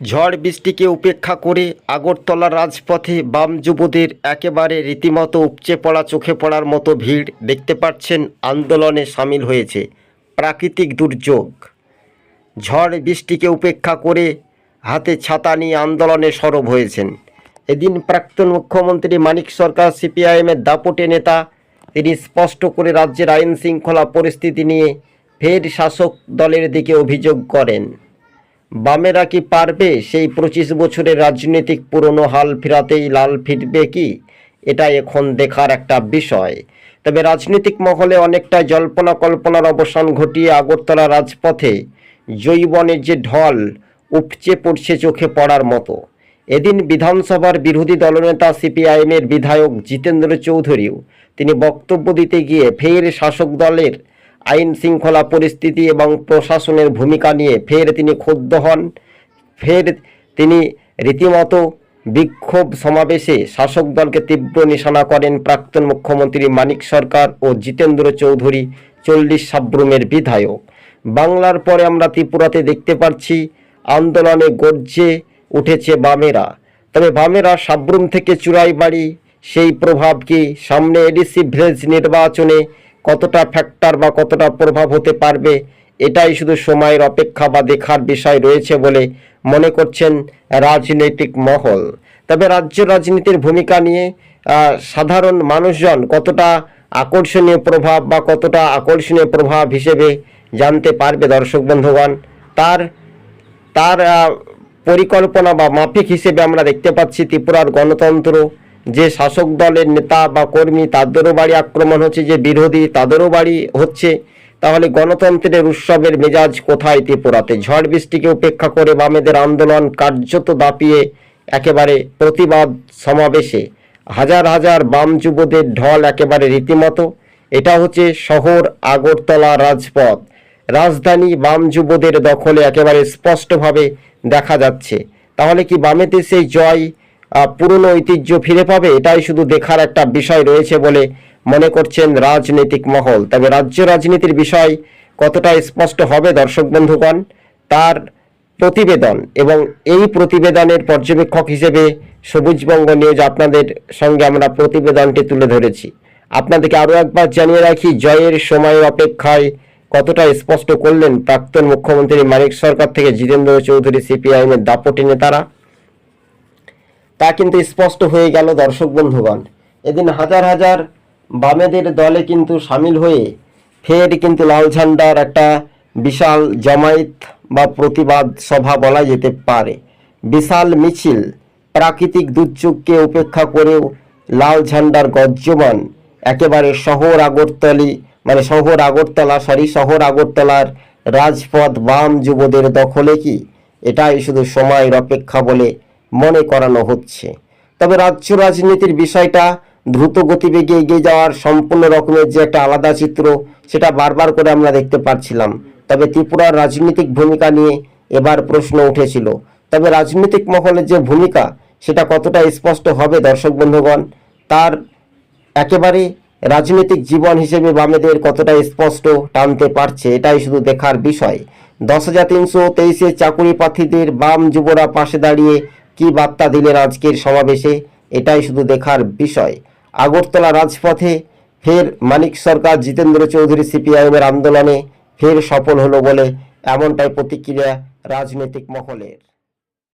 ঝড় বৃষ্টিকে উপেক্ষা করে আগরতলা রাজপথে বাম যুবদের একেবারে রীতিমতো উপচে পড়া, চোখে পড়ার মতো ভিড় দেখতে পাচ্ছেন আন্দোলনে সামিল হয়েছে প্রাকৃতিক দুর্যোগ। ঝড় বৃষ্টিকে উপেক্ষা করে হাতে ছাতা নিয়ে আন্দোলনে সরব হয়েছেন। এদিন প্রাক্তন মুখ্যমন্ত্রী মানিক সরকার, সিপিআইএমের দাপটে নেতা, তিনি স্পষ্ট করে রাজ্যের আইন শৃঙ্খলা পরিস্থিতি নিয়ে ফের শাসক দলের দিকে অভিযোগ করেন। বামেরা কি পারবে? সেই পঁচিশ বছরের রাজনৈতিক পুরনো হাল ফেরাতেই লাল ফিরবে কি? এটা এখন দেখার একটা বিষয়। তবে রাজনৈতিক মহলে অনেকটা জল্পনা কল্পনার অবসান ঘটিয়ে আগরতলা রাজপথে জৈবনের যে ঢল উপচে পড়ছে চোখে পড়ার মতো। এদিন বিধানসভার বিরোধী দলনেতা সিপিআইএমের বিধায়ক জিতেন্দ্র চৌধুরীও তিনি বক্তব্য দিতে গিয়ে ফের শাসক দলের আইন শৃঙ্খলা পরিস্থিতি এবং প্রশাসনের ভূমিকা নিয়ে ফের তিনি ক্ষুব্ধ হন। ফের তিনি রীতিমতো বিক্ষোভ সমাবেশে শাসক দলকে তীব্র নিশানা করেন প্রাক্তন মুখ্যমন্ত্রী মানিক সরকার ও জিতেন্দ্র চৌধুরী, চল্লিশ সাব্রুমের বিধায়ক। বাংলার পরে আমরা ত্রিপুরাতে দেখতে পাচ্ছি, আন্দোলনে গর্জে উঠেছে বামেরা। তবে বামেরা সাব্রুম থেকে চূড়াই বাড়ি সেই প্রভাব কি সামনে এডিসি ভিলেজ নির্বাচনে কতটা ফ্যাক্টর বা কতটা প্রভাব হতে পারবে, এটাই শুধু সময়ের অপেক্ষা বা দেখার বিষয় রয়েছে বলে মনে করছেন রাজনৈতিক মহল। তবে রাজ্য রাজনীতির ভূমিকা নিয়ে সাধারণ মানুষজন কতটা আকর্ষণীয় প্রভাব বা কতটা আকর্ষণীয় প্রভাব হিসেবে জানতে পারবে দর্শক বন্ধুগণ। তার তার পরিকল্পনা বা মাফিক হিসেবে আমরা দেখতে পাচ্ছি ত্রিপুরার গণতন্ত্র যে শাসক দলের নেতা বা কর্মী তাদেরও বাড়ি আক্রমণ হচ্ছে, যে বিরোধী তাদেরও বাড়ি হচ্ছে, তাহলে গণতন্ত্রের উৎসবের মেজাজ কোথায় ত্রিপুরাতে? ঝড় বৃষ্টিকে উপেক্ষা করে বামেদের আন্দোলন কার্যত দাপিয়ে একেবারে প্রতিবাদ সমাবেশে। হাজার হাজার বাম যুবদের ঢল একেবারে রীতিমতো। এটা হচ্ছে শহর আগরতলা রাজপথ। রাজধানী বাম যুবদের দখলে একেবারে স্পষ্টভাবে দেখা যাচ্ছে। তাহলে কি বামেতে সেই জয় পুরনো ঐতিহ্য ফিরে পাবে, এটাই শুধু দেখার একটা বিষয় রয়েছে বলে মনে করছেন রাজনৈতিক মহল। তবে রাজ্য রাজনীতির বিষয় কতটা স্পষ্ট হবে দর্শক বন্ধুগণ, তার প্রতিবেদন এবং এই প্রতিবেদনের পর্যবেক্ষক হিসেবে সবুজবঙ্গ নিউজ আপনাদের সঙ্গে আমরা প্রতিবেদনটি তুলে ধরেছি। আপনাদেরকে আরও একবার জানিয়ে রাখি, জয়ের সময়ের অপেক্ষায় কতটা স্পষ্ট করলেন প্রাক্তন মুখ্যমন্ত্রী মানিক সরকার থেকে জিতেন্দ্র চৌধুরী, সিপিআইএমের দাপটি নেতারা। তা কিন্তু স্পষ্ট হয়ে গেল দর্শক বন্ধুগণ। এদিন হাজার হাজার বামেদের দলে কিন্তু সামিল হয়ে ফের কিন্তু লাল ঝান্ডার একটা বিশাল জমায়েত বা প্রতিবাদ সভা বলা যেতে পারে। বিশাল মিছিল, প্রাকৃতিক দুর্যোগকে উপেক্ষা করেও লাল ঝান্ডার গজ্জমান একেবারে শহর আগরতলি মানে শহর আগরতলা সরি শহর আগরতলার রাজপথ বাম যুবদের দখলে কি? এটাই শুধু সময়ের অপেক্ষা বলে মনে করানো হচ্ছে। তবে রাজ্য রাজনীতির বিষয়টা দ্রুত গতিবেগে এগিয়ে যাওয়ার সম্পূর্ণ রকমের যে একটা আলাদা চিত্র, সেটা বারবার করে আমরা দেখতে পাচ্ছিলাম তবে ত্রিপুরার রাজনৈতিক ভূমিকা নিয়ে এবার প্রশ্ন উঠেছিল। তবে রাজনৈতিক মহলের যে ভূমিকা, সেটা কতটা স্পষ্ট হবে দর্শক বন্ধুগণ? তার একেবারে রাজনৈতিক জীবন হিসেবে বামেদের কতটা স্পষ্ট টানতে পারছে, এটাই শুধু দেখার বিষয়। দশ হাজার তিনশো তেইশে চাকুরি প্রার্থীদের বাম যুবরা পাশে দাঁড়িয়ে কি বার্তা দিলেন আজকের সমাবেশে? এটাই শুধু দেখার বিষয়। আগরতলা রাজপথে ফের মানিক সরকার, জিতেন্দ্র চৌধুরী সিপিআইএমের আন্দোলনে ফের সফল হলো বলে এমনটাই প্রতিক্রিয়া রাজনৈতিক মহলের।